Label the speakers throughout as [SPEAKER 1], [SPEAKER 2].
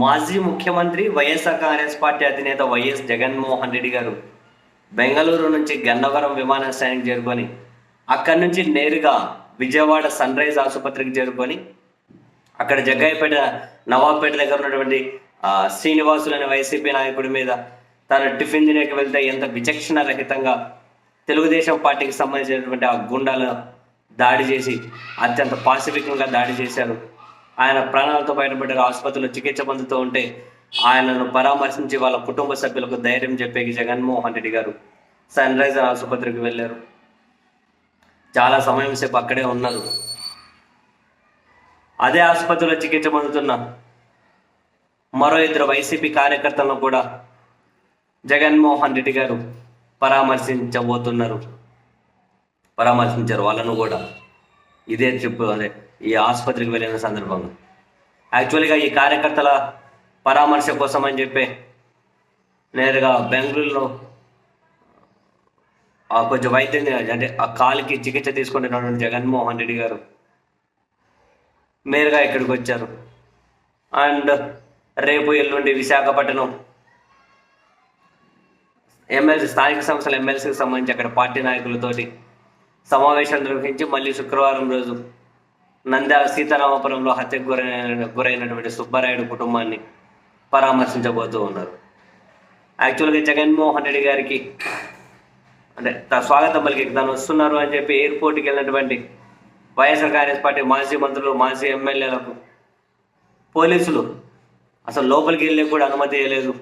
[SPEAKER 1] మాజీ ముఖ్యమంత్రి వైఎస్ఆర్ కాంగ్రెస్ పార్టీ అధినేత వైఎస్ జగన్మోహన్ రెడ్డి గారు బెంగళూరు నుంచి గన్నవరం విమానాశ్రయానికి చేరుకొని అక్కడి నుంచి నేరుగా విజయవాడ సన్ రైజ్ ఆసుపత్రికి చేరుకొని అక్కడ జగ్గాయపేట నవాబ్పేట దగ్గర ఉన్నటువంటి శ్రీనివాసులు అనే వైసీపీ నాయకుడి మీద తన టిఫిన్ తినేకి వెళ్తే ఎంత విచక్షణ రహితంగా తెలుగుదేశం పార్టీకి సంబంధించినటువంటి ఆ గుండాలు దాడి చేసి అత్యంత పాసిఫికంగా దాడి చేశారు. ఆయన ప్రాణాలతో బయటపడ్డారు ఆసుపత్రిలో చికిత్స పొందుతూ ఉంటే ఆయనను పరామర్శించి వాళ్ళ కుటుంబ సభ్యులకు ధైర్యం చెప్పేకి జగన్మోహన్ రెడ్డి గారు సన్ రైజర్ ఆసుపత్రికి వెళ్ళారు. చాలా సమయం సేపు అక్కడే ఉన్నారు. అదే ఆసుపత్రిలో చికిత్స పొందుతున్న మరో ఇద్దరు వైసీపీ కార్యకర్తలను కూడా జగన్మోహన్ రెడ్డి గారు పరామర్శించబోతున్నారు. పరామర్శించారు వాళ్ళను కూడా. ఇదే అని చెప్పుకోవాలి ఈ ఆసుపత్రికి వెళ్ళిన సందర్భంగా. యాక్చువల్గా ఈ కార్యకర్తల పరామర్శ కోసం అని చెప్పి నేరుగా బెంగళూరులో ఆ కొంచెం వైద్యం అంటే ఆ కాలికి చికిత్స తీసుకుంటున్నటువంటి జగన్మోహన్ రెడ్డి గారు నేరుగా ఇక్కడికి వచ్చారు. అండ్ రేపు ఎల్లుండి విశాఖపట్నం ఎమ్మెల్సీ స్థానిక సంస్థల ఎమ్మెల్సీకి సంబంధించి అక్కడ పార్టీ నాయకులతోటి సమావేశాలు నిర్వహించి మళ్ళీ శుక్రవారం రోజు నంద్యాల సీతారామపురంలో హత్యకు గురైన గురైనటువంటి సుబ్బారాయుడు కుటుంబాన్ని పరామర్శించబోతూ ఉన్నారు. యాక్చువల్గా జగన్మోహన్ రెడ్డి గారికి అంటే త- స్వాగతం పలికి తను వస్తున్నారు అని చెప్పి ఎయిర్పోర్ట్కి వెళ్ళినటువంటి వైఎస్ఆర్ కాంగ్రెస్ పార్టీ మాజీ మంత్రులు మాజీ ఎమ్మెల్యేలకు పోలీసులు అసలు లోపలికి వెళ్ళే కూడా అనుమతి ఇవ్వలేదు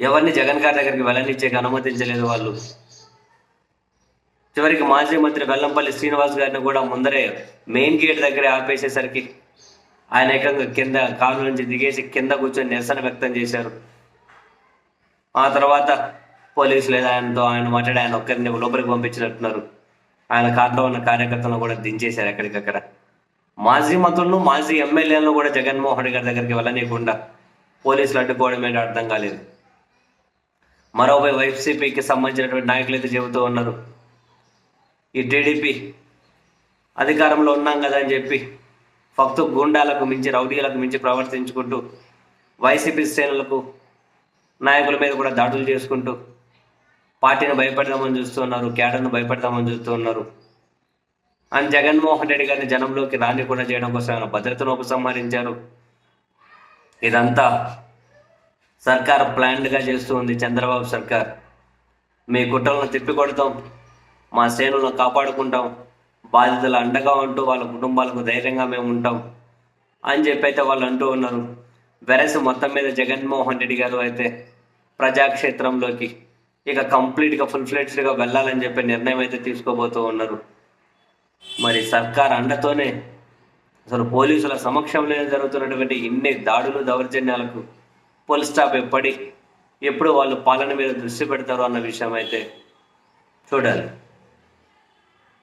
[SPEAKER 1] ఎవరిని జగన్ గారి దగ్గరికి వెళ్ళనిచ్చేకి అనుమతించలేదు వాళ్ళు. చివరికి మాజీ మంత్రి వెల్లంపల్లి శ్రీనివాస్ గారిని కూడా ముందరే మెయిన్ గేట్ దగ్గరే ఆపేసేసరికి ఆయన ఏకంగా కింద కారు నుంచి దిగేసి కింద కూర్చొని నిరసన వ్యక్తం చేశారు. ఆ తర్వాత పోలీసులు ఆయనతో ఆయన మాట్లాడి ఆయన ఒక్కరిని లోపలికి పంపించినట్టున్నారు. ఆయన కారులో ఉన్న కార్యకర్తలను కూడా దించేశారు ఎక్కడికక్కడ. మాజీ మంత్రులను మాజీ ఎమ్మెల్యేలను కూడా జగన్మోహన్ రెడ్డి గారి దగ్గరికి వెళ్ళనీయకుండా పోలీసులు అడ్డుకోవడం ఏంటో అర్థం కాలేదు. మరోపై వైసీపీకి సంబంధించినటువంటి నాయకులు అయితే చెబుతూ ఉన్నారు. ఈ టీడీపీ అధికారంలో ఉన్నాం కదా అని చెప్పి ఫక్తు గుండాలకు మించి రౌడీలకు మించి ప్రవర్తించుకుంటూ వైసీపీ శ్రేణులకు నాయకుల మీద కూడా దాడులు చేసుకుంటూ పార్టీని భయపెడదామని చూస్తున్నారు క్యాడర్ను భయపెడదామని చూస్తూ ఉన్నారు. అని జగన్మోహన్ రెడ్డి గారిని జనంలోకి రానికుండా చేయడం కోసం ఆయన భద్రతను ఉపసంహరించారు. ఇదంతా సర్కార్ ప్లాన్డ్గా చేస్తూ ఉంది చంద్రబాబు సర్కార్. మీ కుట్రలను తిప్పికొడతాం. మా శ్రేణులను కాపాడుకుంటాం. బాధితులు అండగా ఉంటూ వాళ్ళ కుటుంబాలకు ధైర్యంగా మేము ఉంటాం అని చెప్పి అయితే వాళ్ళు అంటూ ఉన్నారు. వెరసి మొత్తం మీద జగన్మోహన్ రెడ్డి గారు అయితే ప్రజాక్షేత్రంలోకి ఇక కంప్లీట్గా ఫుల్ ఫ్లెడ్స్డ్గా వెళ్ళాలని చెప్పి నిర్ణయం అయితే తీసుకోబోతూ ఉన్నారు. మరి సర్కార్ అండతోనే అసలు పోలీసుల సమక్షంలో జరుగుతున్నటువంటి ఇన్ని దాడులు దౌర్జన్యాలకు పోలీస్ స్టాప్ ఎప్పటి ఎప్పుడు వాళ్ళు పాలన మీద దృష్టి పెడతారు అన్న విషయం అయితే చూడాలి.